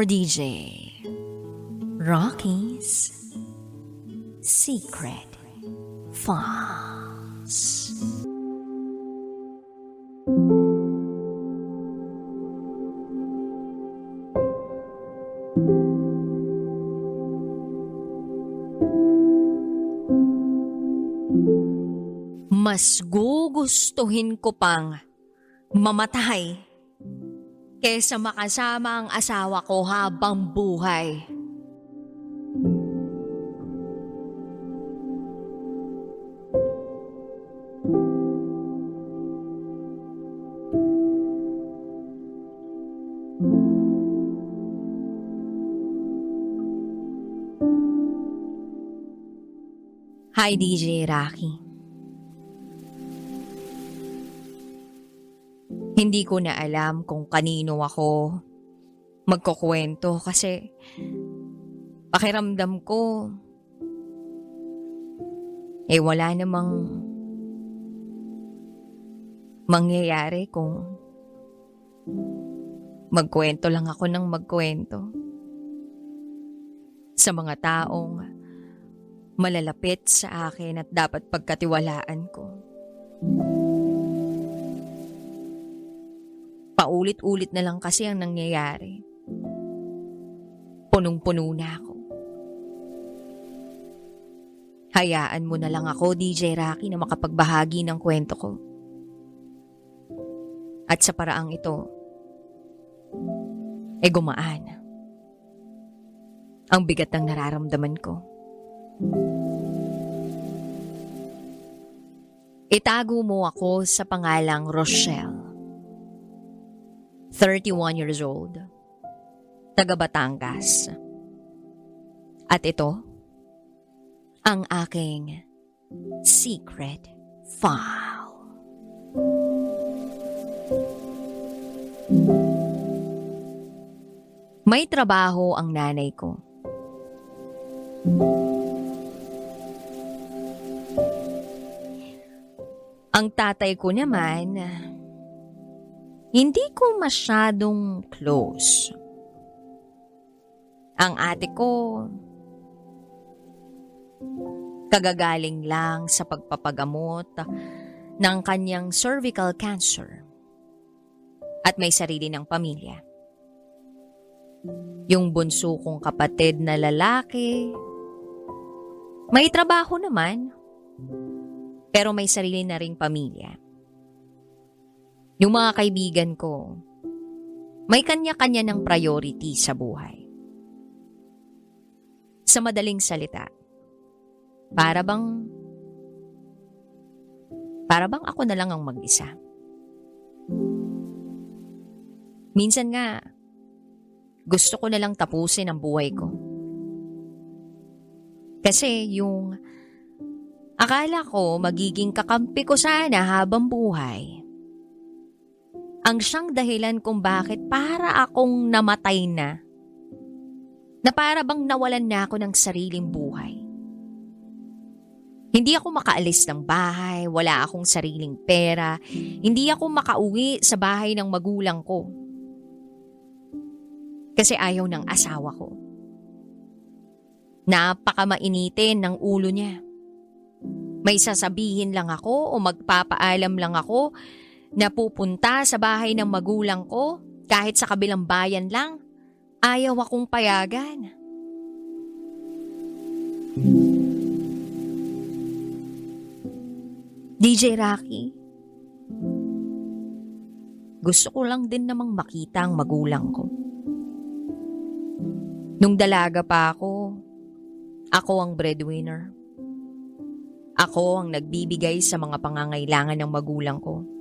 for DJ Rocky's Secret Files. Mas gugustuhin ko pang mamatay kesa makasama ang asawa ko habang buhay. Hi DJ Rocky. Hindi ko na alam kung kanino ako magkukwento kasi pakiramdam ko eh wala namang mangyayari kung magkwento lang ako ng magkwento sa mga taong malalapit sa akin at dapat pagkatiwalaan ko. Paulit-ulit na lang kasi ang nangyayari. Punong-puno na ako. Hayaan mo na lang ako, DJ Rocky, na makapagbahagi ng kwento ko. At sa paraang ito, e gumaan. Ang bigat ng nararamdaman ko. Itago mo ako sa pangalang Rochelle. 31 years old. Taga Batangas. At ito, ang aking secret file. May trabaho ang nanay ko. Ang tatay ko naman, hindi ko masyadong close. Ang ate ko, kagagaling lang sa pagpapagamot ng kanyang cervical cancer at may sarili ng pamilya. Yung bunso kong kapatid na lalaki, may trabaho naman, pero may sarili na ring pamilya. Yung mga kaibigan ko, may kanya-kanya ng priority sa buhay. Sa madaling salita, para bang para bang ako na lang ang mag-isa. Minsan nga, gusto ko na lang tapusin ang buhay ko. Kasi yung akala ko magiging kakampi ko sana habang buhay, ang siyang dahilan kung bakit para akong namatay na. Na para bang nawalan na ako ng sariling buhay. Hindi ako makaalis ng bahay, wala akong sariling pera, hindi ako makauwi sa bahay ng magulang ko. Kasi ayaw ng asawa ko. Napakamainitin ng ulo niya. May sasabihin lang ako o magpapaalam lang ako na pupunta sa bahay ng magulang ko kahit sa kabilang bayan lang. Ayaw akong payagan. DJ Rocky, gusto ko lang din namang makita ang magulang ko. Nung dalaga pa ako, ako ang breadwinner. Ako ang nagbibigay sa mga pangangailangan ng magulang ko.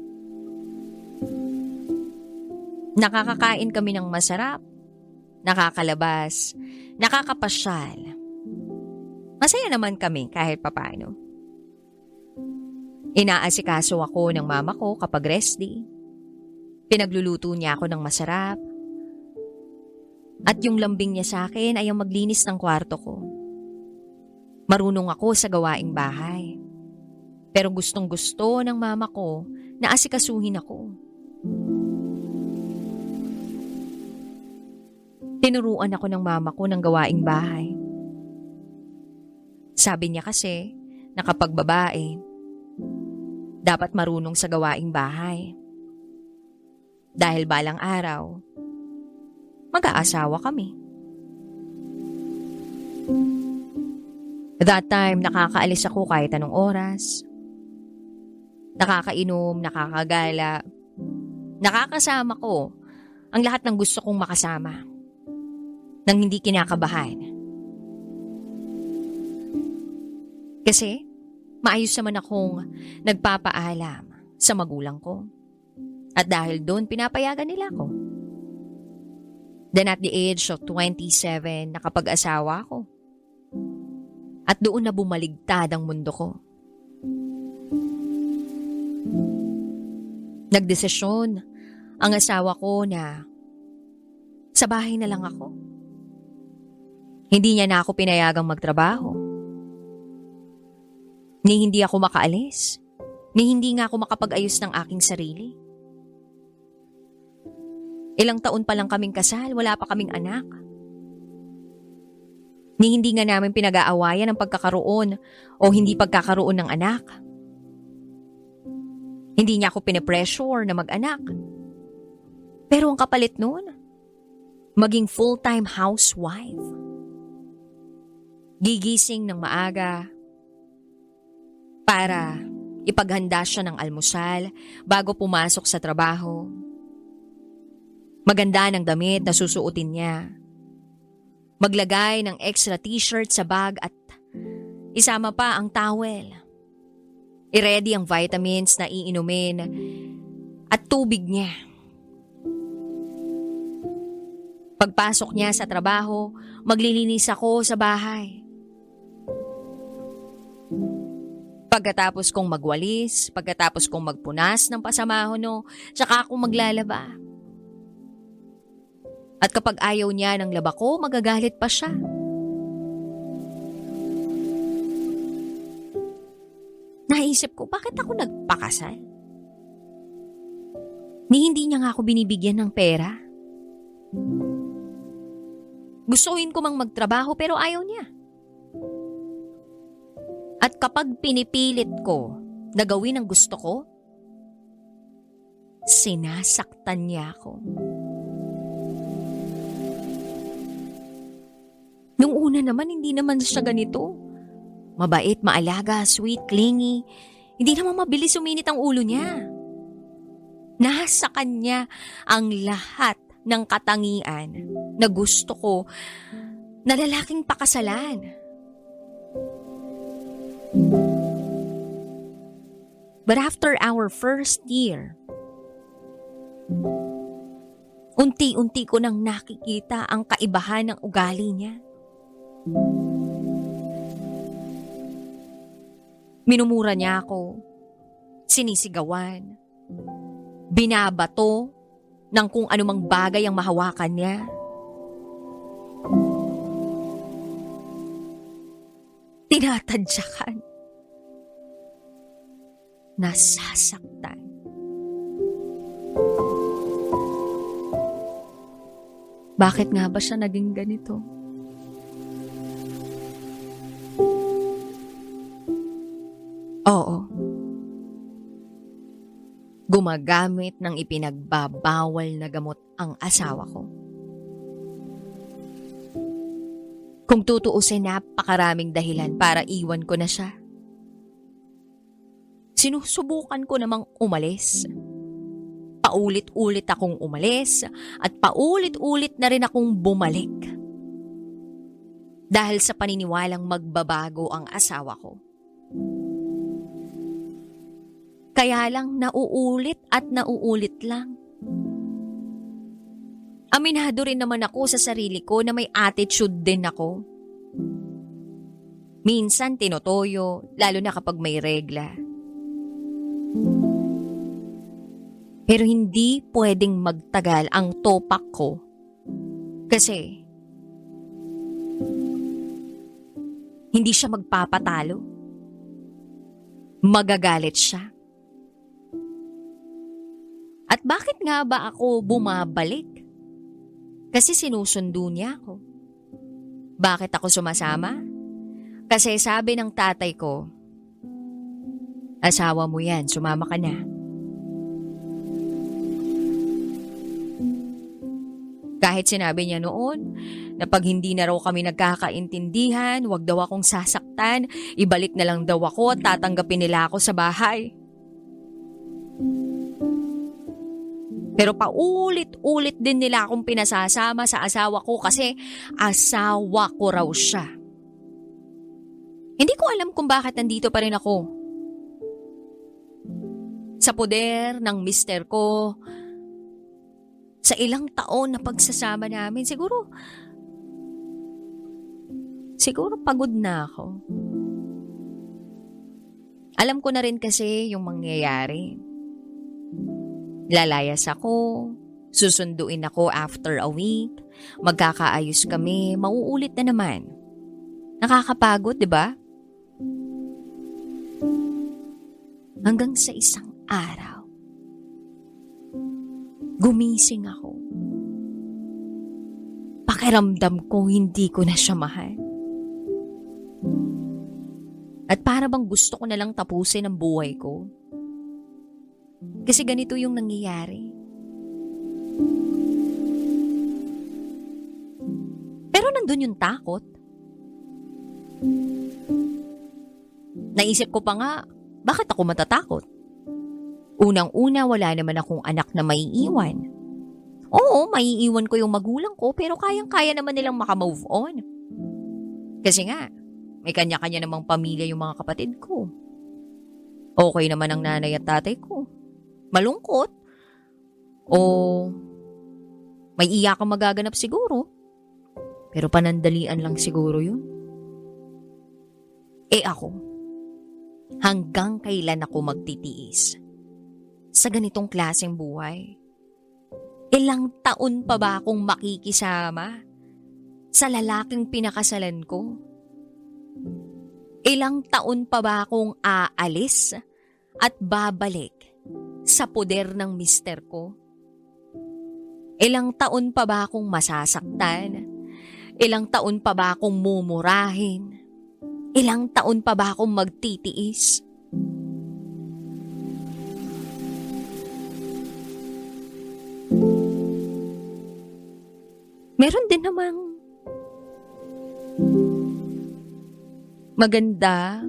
Nakakakain kami ng masarap, nakakalabas, nakakapasyal. Masaya naman kami kahit papano. Inaasikaso ako ng mama ko kapag rest day. Pinagluluto niya ako ng masarap. At yung lambing niya sa akin ay ang maglinis ng kwarto ko. Marunong ako sa gawaing bahay. Pero gustong gusto ng mama ko na asikasuhin ako. Tinuruan ako ng mama ko ng gawaing bahay. Sabi niya kasi na babae, dapat marunong sa gawaing bahay. Dahil balang araw, mag-aasawa kami. That time, nakakaalis ako kahit anong oras. Nakakainom, nakakagala. Nakakasama ko ang lahat ng gusto kong makasama. Nang hindi kinakabahan. Kasi, maayos naman akong nagpapaalam sa magulang ko. At dahil doon, pinapayagan nila ako. Then at the age of 27, nakapag-asawa ako. At doon na bumaligtad ang mundo ko. Nagdesisyon ang asawa ko na sa bahay na lang ako. Hindi niya na ako pinayagang magtrabaho. Ni hindi ako makaalis. Ni hindi nga ako makapag-ayos ng aking sarili. Ilang taon pa lang kaming kasal, wala pa kaming anak. Ni hindi nga namin pinag-aawayan ang pagkakaroon o hindi pagkakaroon ng anak. Hindi niya ako pinipressure na mag-anak. Pero ang kapalit noon, maging full-time housewife. Gigising ng maaga para ipaghanda siya ng almusal bago pumasok sa trabaho. Maganda ng damit na susuotin niya. Maglagay ng extra t-shirt sa bag at isama pa ang towel. I-ready ang vitamins na iinumin at tubig niya. Pagpasok niya sa trabaho, maglilinis ako sa bahay. Pagkatapos kong magwalis, pagkatapos kong magpunas ng pasamahon, no, tsaka ako maglalaba. At kapag ayaw niya ng laba ko, magagalit pa siya. Naisip ko, bakit ako nagpakasal? Ni hindi niya nga ako binibigyan ng pera. Gustuhin ko mang magtrabaho pero ayaw niya. At kapag pinipilit ko na gawin ang gusto ko, sinasaktan niya ako. Nung una naman, hindi naman siya ganito. Mabait, maalaga, sweet, clingy. Hindi naman mabilis uminit ang ulo niya. Nasa kanya ang lahat ng katangian na gusto ko na lalaking pakasalan. But after our first year, unti-unti ko nang nakikita ang kaibahan ng ugali niya. Minumura niya ako, sinisigawan, binabato ng kung anumang bagay ang mahawakan niya. Tinatadyakan. Nasasaktan. Bakit nga ba siya naging ganito? Oo. Gumagamit ng ipinagbabawal na gamot ang asawa ko. Kung tutuusin, napakaraming dahilan para iwan ko na siya. Sinusubukan ko namang umalis. Paulit-ulit akong umalis at paulit-ulit na rin akong bumalik. Dahil sa paniniwalang magbabago ang asawa ko. Kaya lang nauulit at nauulit lang. Aminado rin naman ako sa sarili ko na may attitude din ako. Minsan tinotoyo, lalo na kapag may regla. Pero hindi pwedeng magtagal ang topak ko. Kasi hindi siya magpapatalo. Magagalit siya. At bakit nga ba ako bumabalik? Kasi sinusundo niya ako. Bakit ako sumasama? Kasi sabi ng tatay ko, asawa mo yan, sumama ka na. Kahit sinabi niya noon na pag hindi na raw kami nagkakaintindihan, wag daw akong sasaktan, ibalik na lang daw ako at tatanggapin nila ako sa bahay. Pero paulit-ulit din nila akong pinasasama sa asawa ko kasi asawa ko raw siya. Hindi ko alam kung bakit nandito pa rin ako. Sa poder ng mister ko, sa ilang taon na pagsasama namin, siguro, siguro pagod na ako. Alam ko na rin kasi yung mangyayari. Lalayas ako, susunduin ako after a week, magkakaayos kami, mauulit na naman. Nakakapagod, di ba? Hanggang sa isang araw, gumising ako. Pakiramdam ko hindi ko na siya mahal. At para bang gusto ko na lang tapusin ang buhay ko. Kasi ganito yung nangyayari. Pero nandun yung takot. Naisip ko pa nga, bakit ako matatakot? Unang-una, wala naman akong anak na maiiwan. Oo, maiiwan ko yung magulang ko pero kayang-kaya naman nilang makamove on. Kasi nga, may kanya-kanya namang pamilya yung mga kapatid ko. Okay naman ang nanay at tatay ko. Malungkot. O may iyak ang magaganap siguro. Pero panandalian lang siguro yun. Eh ako, hanggang kailan ako magtitiis sa ganitong klaseng buhay? Ilang taon pa ba akong makikisama sa lalaking pinakasalan ko? Ilang taon pa ba akong aalis at babalik sa poder ng mister ko? Ilang taon pa ba akong masasaktan? Ilang taon pa ba akong mumurahin? Ilang taon pa ba akong magtitiis? Meron din namang maganda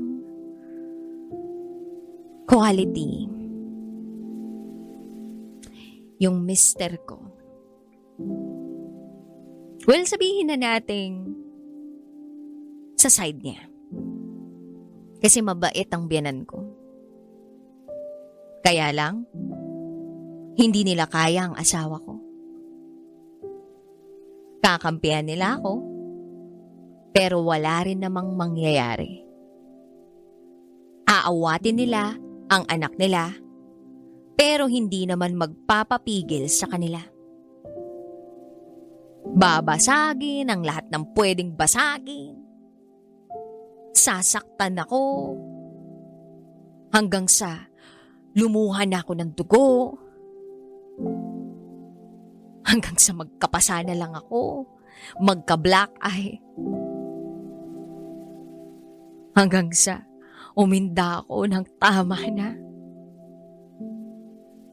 quality yung mister ko. Well, sabihin na nating sa side niya. Kasi mabait ang biyanan ko. Kaya lang, hindi nila kaya ang asawa ko. Kakampihan nila ako, pero wala rin namang mangyayari. Aawatin nila ang anak nila, pero hindi naman magpapapigil sa kanila. Babasagin ang lahat ng pwedeng basagin. Sasaktan ako. Hanggang sa lumuhan ako ng dugo. Hanggang sa magkapasa na lang ako. Magka-black eye. Hanggang sa uminda ako ng tama na.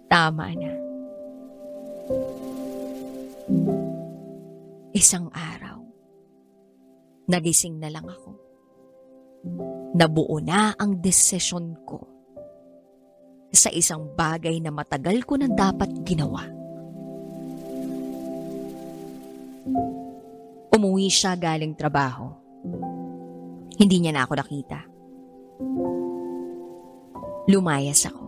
Tama na. Isang araw, nagising na lang ako. Nabuo na ang desisyon ko sa isang bagay na matagal ko na dapat ginawa. Umuwi siya galing trabaho. Hindi niya na ako nakita. Lumayas ako.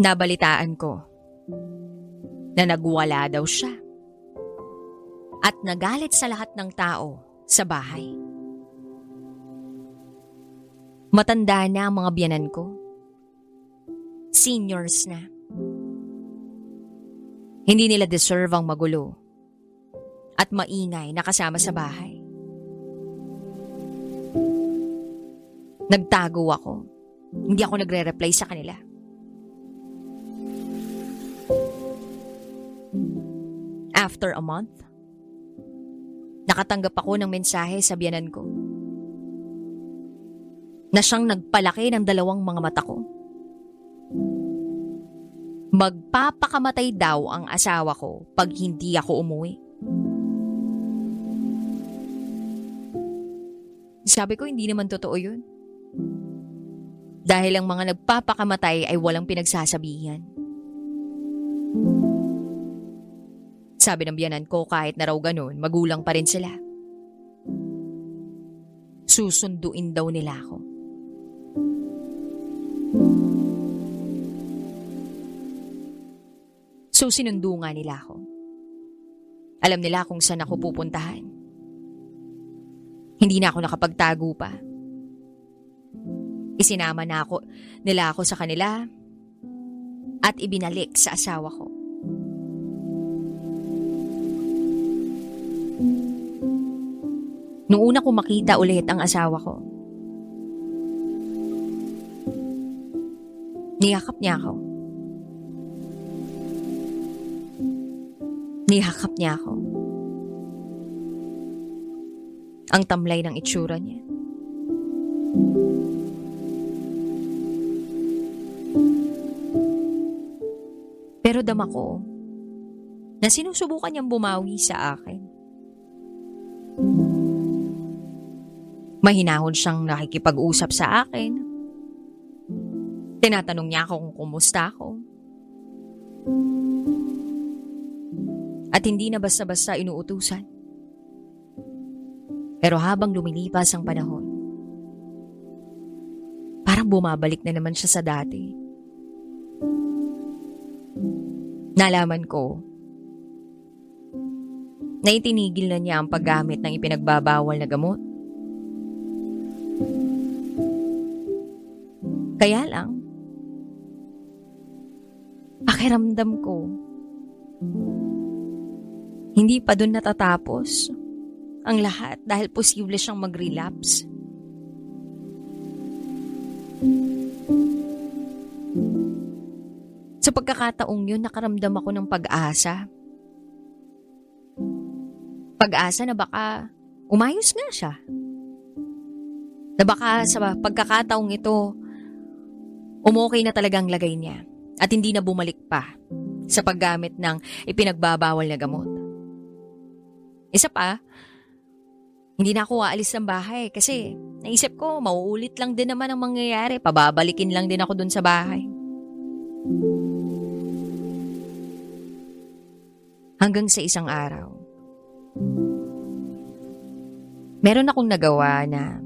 Nabalitaan ko na nagwala daw siya at nagalit sa lahat ng tao sa bahay. Matanda na ang mga biyanan ko. Seniors na. Hindi nila deserve ang magulo at maingay na kasama sa bahay. Nagtago ako. Hindi ako nagre-reply sa kanila. After a month, nakatanggap ako ng mensahe sa biyanan ko na siyang nagpalaki ng dalawang mga mata ko. Magpapakamatay daw ang asawa ko pag hindi ako umuwi. Sabi ko hindi naman totoo yun. Dahil ang mga nagpapakamatay ay walang pinagsasabihan. Sabi ng biyanan ko kahit na raw ganun, magulang pa rin sila. Susunduin daw nila ako. So sinundo nga nila ako. Alam nila kung saan ako pupuntahan. Hindi na ako nakapagtago pa. Isinama na ako nila ako sa kanila at ibinalik sa asawa ko. Noong una ko makita ulit ang asawa ko, niyakap niya ako. Niyakap niya ako. Ang tamlay ng itsura niya. Pero dama ko na sinusubukan niyang bumawi sa akin. Mahinahon siyang nakikipag-usap sa akin. Tinatanong niya ako kung kumusta ako. At hindi na basta-basta inuutusan. Pero habang lumilipas ang panahon, parang bumabalik na naman siya sa dati. Nalaman ko na itinigil na niya ang paggamit ng ipinagbabawal na gamot. Kaya lang, pakiramdam ko, hindi pa dun natatapos ang lahat dahil posible siyang mag-relapse. Sa pagkakataong yun, nakaramdam ako ng pag-asa. Pag-asa na baka umayos nga siya. Na baka sa pagkakataong ito, umokay na talagang lagay niya at hindi na bumalik pa sa paggamit ng ipinagbabawal na gamot. Isa pa, hindi na ako aalis ng bahay kasi naisip ko mauulit lang din naman ang mangyayari. Pababalikin lang din ako dun sa bahay. Hanggang sa isang araw, meron akong nagawa na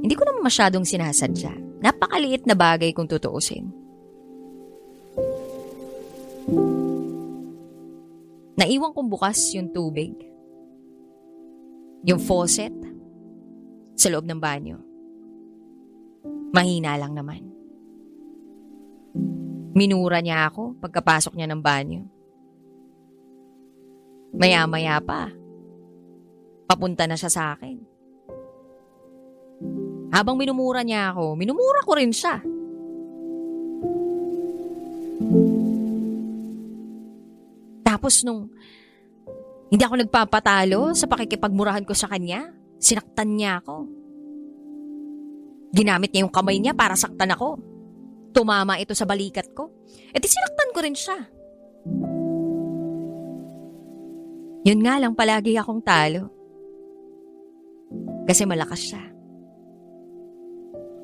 hindi ko naman masyadong sinasadya. Napakaliit na bagay kung tutuusin. Naiwan kong bukas yung tubig. Yung faucet sa loob ng banyo. Mahina lang naman. Minura niya ako pagkapasok niya ng banyo. Maya-maya pa, papunta na siya sa akin. Habang minumura niya ako, minumura ko rin siya. Tapos nung hindi ako nagpapatalo sa pakikipagmurahan ko sa kanya, sinaktan niya ako. Ginamit niya yung kamay niya para saktan ako. Tumama ito sa balikat ko. E di sinaktan ko rin siya. Yun nga lang palagi akong talo. Kasi malakas siya.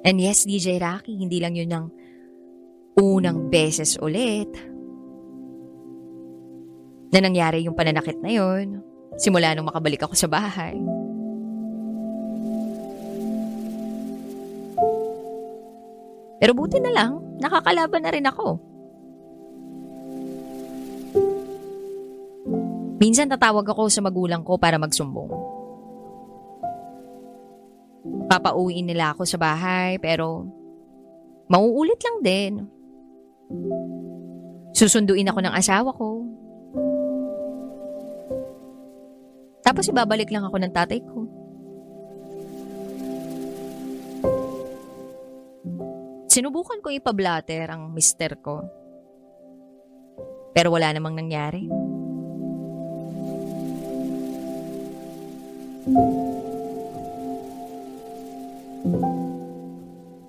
And yes, DJ Rocky, hindi lang yun ang unang beses ulit na nangyari yung pananakit na yun simula nung makabalik ako sa bahay. Pero buti na lang, nakakalaban na rin ako. Minsan tatawag ako sa magulang ko para magsumbong. Papauwiin nila ako sa bahay pero mauulit lang din. Susunduin ako ng asawa ko. Tapos ibabalik lang ako ng tatay ko. Sinubukan ko ipablatter ang mister ko. Pero wala namang nangyari.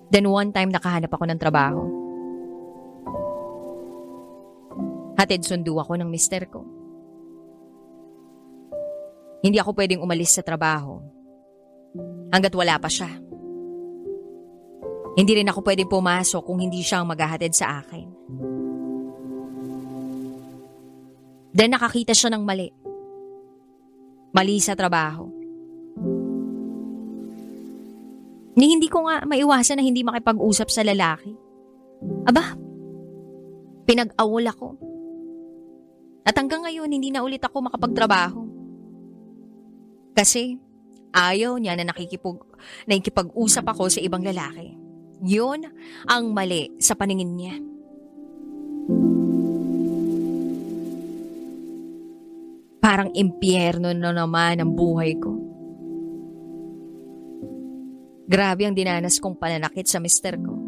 Then one time nakahanap ako ng trabaho. Hatid sundo ako ng mister ko. Hindi ako pwedeng umalis sa trabaho hanggat wala pa siya. Hindi rin ako pwedeng pumasok kung hindi siya ang maghahatid sa akin. Then nakakita siya ng mali. Mali sa trabaho. Ni hindi ko nga maiwasan na hindi makipag-usap sa lalaki. Aba, pinag-awol ako. At hanggang ngayon, hindi na ulit ako makapagtrabaho. Kasi, ayaw niya na nakikipag, nakikipag-usap ako sa ibang lalaki. Yun ang mali sa paningin niya. Parang impyerno na naman ang buhay ko. Grabe ang dinanas kong pananakit sa mister ko.